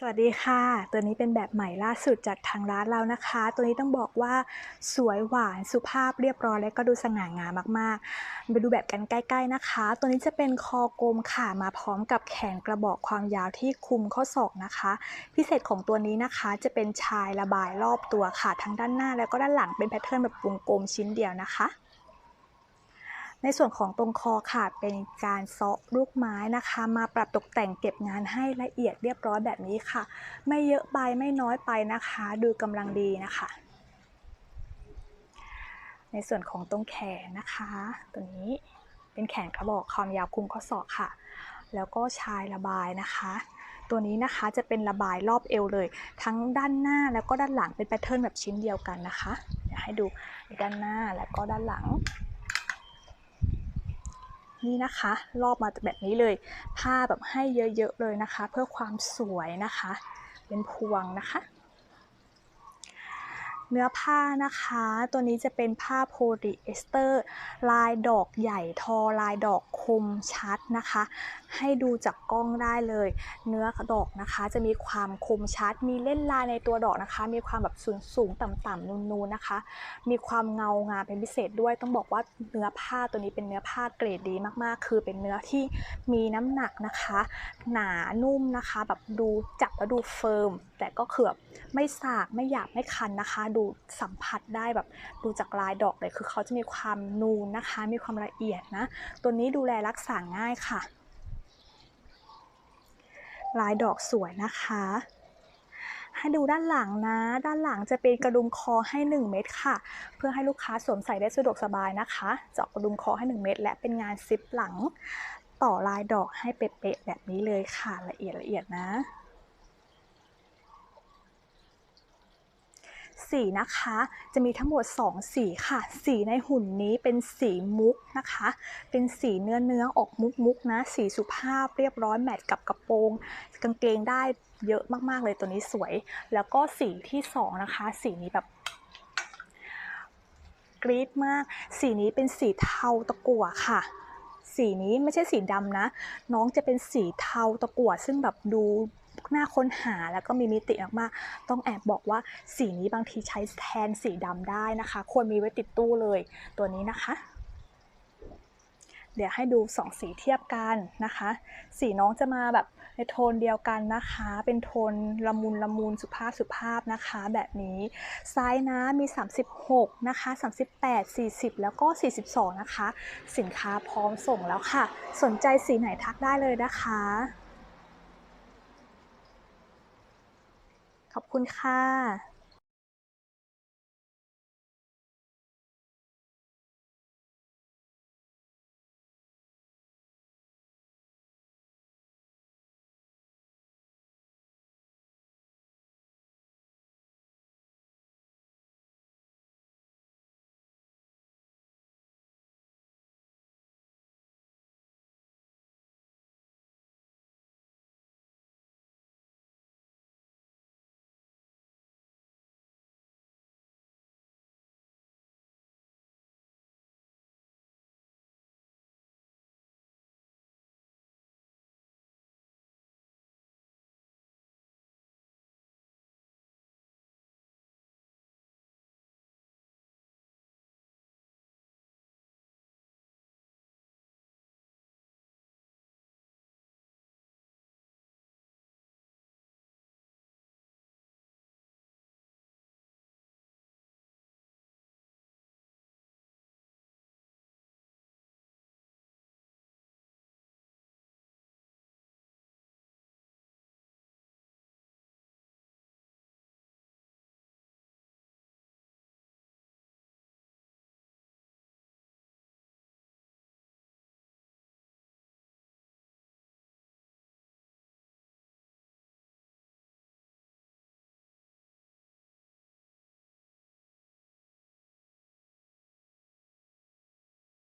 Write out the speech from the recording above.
สวัสดีค่ะ ตัวนี้เป็นแบบใหม่ล่าสุดจากทางร้านเรานะคะ ตัวนี้ต้องบอกว่าสวยหวานสุภาพเรียบร้อยและก็ดูสง่างามมากๆ ไปดูแบบกันใกล้ ๆนะคะ ตัวนี้จะเป็นคอกลมค่ะมาพร้อมกับแขนกระบอกความยาวที่คุมข้อศอกนะคะ พิเศษของตัวนี้นะคะจะเป็นชายระบายรอบตัวค่ะทั้งด้านหน้า แล้วก็ด้านหลังเป็นแพทเทิร์นแบบวงกลมชิ้นเดียวนะคะ ในส่วนของตรงคอค่ะเป็นการเซาะลูกไม้นะคะ มาปรับตกแต่งเก็บงานให้ละเอียดเรียบร้อยแบบนี้ค่ะ ไม่เยอะไปไม่น้อยไปนะคะ ดูกำลังดีนะคะ ในส่วนของตรงแขนนะคะ ตัวนี้เป็นแขนกระบอกความยาวคุมข้อศอกค่ะ แล้วก็ชายระบายนะคะตัวนี้นะคะจะเป็นระบายรอบเอวเลย ทั้งด้านหน้าแล้วก็ด้านหลังเป็นแพทเทิร์นแบบชิ้นเดียวกันนะคะเดี๋ยวให้ดูด้านหน้าแล้วก็ด้านหลัง นี่นะคะ รอบมาแบบนี้เลย ผ้าแบบให้เยอะๆเลยนะคะ เพื่อความสวยนะคะ เป็นพวงนะคะ เนื้อผ้านะคะ ตัวนี้จะเป็นผ้าโพลีเอสเตอร์ ลายดอกใหญ่ทอลายดอกคมชัดนะคะ ให้ดูจากกล้องได้เลย เนื้อดอกนะคะ จะมีความคมชัด มีเล่นลายในตัวดอกนะคะ มีความแบบสูงสูงต่ำๆนูนๆนะคะ มีความเงางามเป็นพิเศษด้วย ต้องบอกว่าเนื้อผ้าตัวนี้เป็นเนื้อผ้าเกรดดีมากๆ คือเป็นเนื้อที่มีน้ำหนักนะคะ หนานุ่มนะคะ แบบดูจับแล้วดูเฟิร์ม แต่ก็คือบไม่สากไม่หยาบไม่คันนะคะดูสัมผัสได้แบบดูจากลายดอกเลยคือเขาจะมีความนูนนะคะ มีความละเอียดนะ ตัวนี้ดูแลรักษาง่ายค่ะ ลายดอกสวยนะคะให้ดูด้านหลังนะ ด้านหลังจะเป็นกระดุมคอให้ 1 เม็ดค่ะ เพื่อให้ลูกค้าสวมใส่ได้สะดวกสบายนะคะ เจาะกระดุมคอให้ 1 เม็ดและเป็นงานซิปหลัง ต่อลายดอกให้เป๊ะๆแบบนี้เลยค่ะละเอียดละเอียดนะ สีนะคะ จะมีทั้งหมด 2 สีค่ะ สีในหุ่นนี้เป็นสีมุกนะคะ เป็นสีเนื้อเนื้อออกมุกมุกนะ สีสุภาพเรียบร้อยแมทกับกระโปรง กางเกงได้เยอะมากๆเลยตัวนี้สวย แล้วก็สีที่ 2 นะคะ สีนี้แบบกรี๊ดมาก สีนี้เป็นสีเทาตะกั่วค่ะสีนี้ไม่ใช่สีดำนะ น้องจะเป็นสีเทาตะกั่วซึ่งแบบดู น่าค้นหาแล้วก็มีมิติมากๆ ต้องแอบบอกว่าสีนี้บางทีใช้แทนสีดำได้นะคะ ควรมีไว้ติดตู้เลยตัวนี้นะคะ เดี๋ยวให้ดูสองสีเทียบกันนะคะ สีน้องจะมาแบบในโทนเดียวกันนะคะ เป็นโทนละมุนละมุนสุภาพสุภาพนะคะ แบบนี้ไซส์นะมี 36 นะคะ 38 40 แล้วก็ 42 นะคะ สินค้าพร้อมส่งแล้วค่ะ สนใจสีไหนทักได้เลยนะคะ ขอบคุณค่ะ